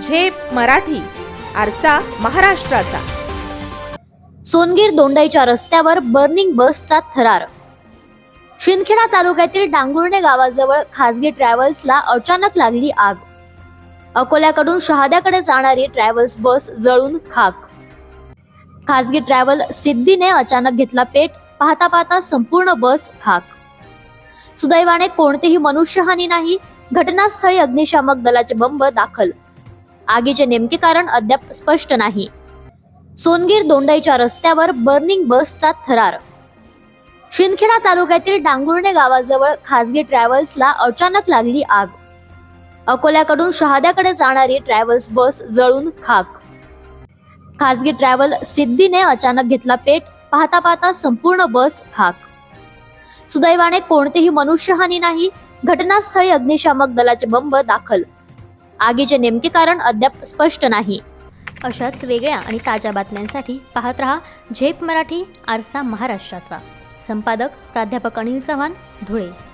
झेप मराठी आरसा महाराष्ट्राचा. सोनगीर दोंडाईच्या रस्त्यावर बर्निंग बसचा थरार. शिंदखेडा तालुक्यातील डांगुर्णे गावाजवळ खासगी ट्रॅव्हल्सला अचानक लागली आग. अकोल्याकडून शहाद्याकडे जाणारी ट्रॅव्हल्स बस जळून खाक. खासगी ट्रॅव्हल सिद्धीने अचानक घेतला पेट पाहता पाहता संपूर्ण बस खाक. सुदैवाने कोणतीही मनुष्यहानी नाही घटनास्थळी अग्निशामक दलाचे बंब दाखल. आगीचे नेमके कारण अद्याप स्पष्ट नाही. सोनगीर दोंडाईच्या रस्त्यावर बर्निंग बसचा थरार. शिंदखेडा तालुक्यातील डांगुर्णे गावाजवळ खासगी ट्रॅव्हल्सला अचानक लागली आग. अकोल्याकडून शहाद्याकडे जाणारी ट्रॅव्हल्स बस जळून खाक. खासगी ट्रॅव्हल सिद्धीने अचानक घेतला पेट पाहता पाहता संपूर्ण बस खाक. सुदैवाने कोणतीही मनुष्यहानी नाही घटनास्थळी अग्निशामक दलाचे बंब दाखल. आगीचे नेमके कारण अद्याप स्पष्ट नाही. अशाच वेगळ्या आणि ताज्या बातम्यांसाठी पाहत रहा झेप मराठी आरसा महाराष्ट्राचा. संपादक प्राध्यापक अनिल चव्हाण धुळे.